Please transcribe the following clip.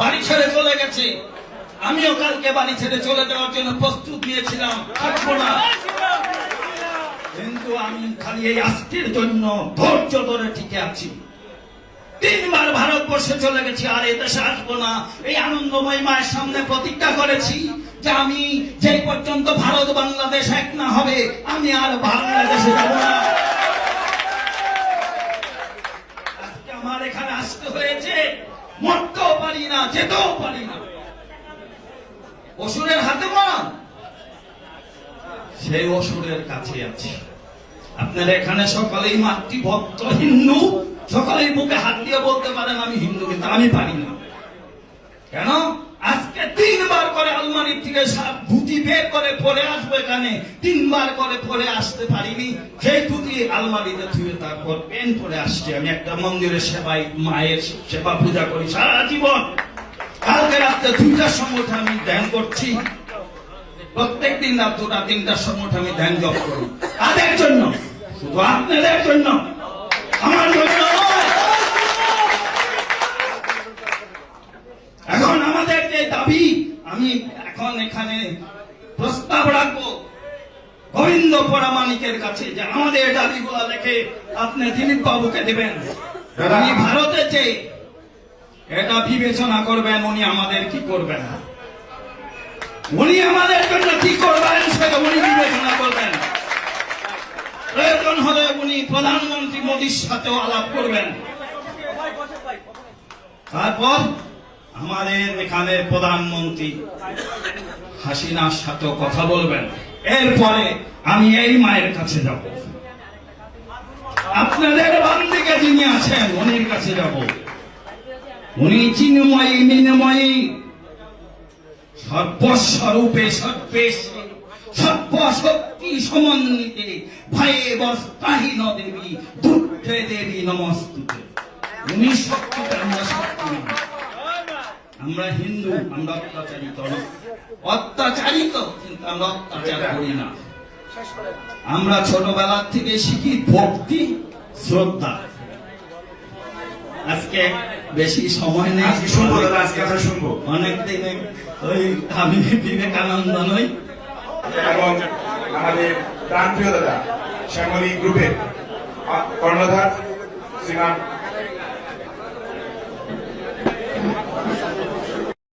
বাড়ি ছেড়ে চলে গেছে। আমিও কালকে বাড়ি ছেড়ে চলে যাওয়ার জন্য প্রস্তুত নিয়েছিলাম। কিন্তু আমি খালি এই আজকের জন্য ধৈর্য ধরে টিকে আছি। তিনবার ভারতবর্ষে চলে গেছি, আর এদেশে আসব না। এই আনন্দময় মায়ের সামনে প্রতিজ্ঞা করেছি যে আমি যে পর্যন্ত ভারত বাংলাদেশ এক না হবে, আমি আর বাংলাদেশে যাব না। আজকে আমার এখানে আসতে হয়েছে। মরতেও পারি না, যেতেও পারি না। অসুরের হাতে পড়া সেই অসুরের কাছে আছে। আপনার এখানে সকালেই মাতৃভক্ত হিন্দু। সকালেই বুকে হাত দিয়ে বলতে পারেন, আমি হিন্দু কিন্তু আমি পারি না। কেন আজকে তিনবার করে আলমারির বের করে পরে আসব এখানে। তিনবার করে পরে আসতে পারিনি। সেই ধুতি আলমারিতে ধুয়ে তারপর পেন পরে আসছি। আমি একটা মন্দিরের সেবাই মায়ের সেবা পূজা করি সারা জীবন। কালকে রাত্রে দুইটার সময় আমি ধ্যান করছি। প্রত্যেক দিন রাত দুটা, তিনটার সময় আমি ধ্যান জপ করি। তাদের জন্য, শুধু আপনাদের জন্য। আমার জন্য এখন প্রস্তাব রাখব গোবিন্দ পরামানিকের কাছে যে আমাদের দাবিগুলো লেখে আপনি দিলীপ বাবুকে দেবেন উনি ভারতে যে এটা বিবেচনা করবেন উনি আমাদের কি করবেন উনি আমাদের জন্য কি করবেন সেটা উনি বিবেচনা করবেন। প্রয়োজন হলে উনি প্রধানমন্ত্রী মোদীর সাথেও আলাপ করবেন। তারপর আমাদের এখানে প্রধানমন্ত্রী হাসিনার সাথেও কথা বলবেন। এরপরে আমি এই মায়ের কাছে যাব। আপনাদের বাম দিকে যিনি আছেন, উনির কাছে যাব। উনি চিন্ময়ী, মিনময়ী। সর্বস্বরূপে সর্বেশে, সর্বশক্তি সমন্বিতে ভয়ে বস্তাহীন দেবী দুঃখে দেবী নমস্তুতে। উনি শক্তিতে আমরা হিন্দু আমরা অত্যাচারিত অত্যাচারিত কিন্তু আমরা অত্যাচার করি না। আমরা ছোটবেলার থেকে শিখি ভক্তি শ্রদ্ধা। আজকে বেশি সময় নেই। আজকে শুনব আজকে আমরা শুনব। অনেক দিনে ওই আমি বিবেকানন্দ নই। এবং আমাদের প্রান্তীয় দাদা শ্যামলী গ্রুপের কর্ণধার শ্রীমান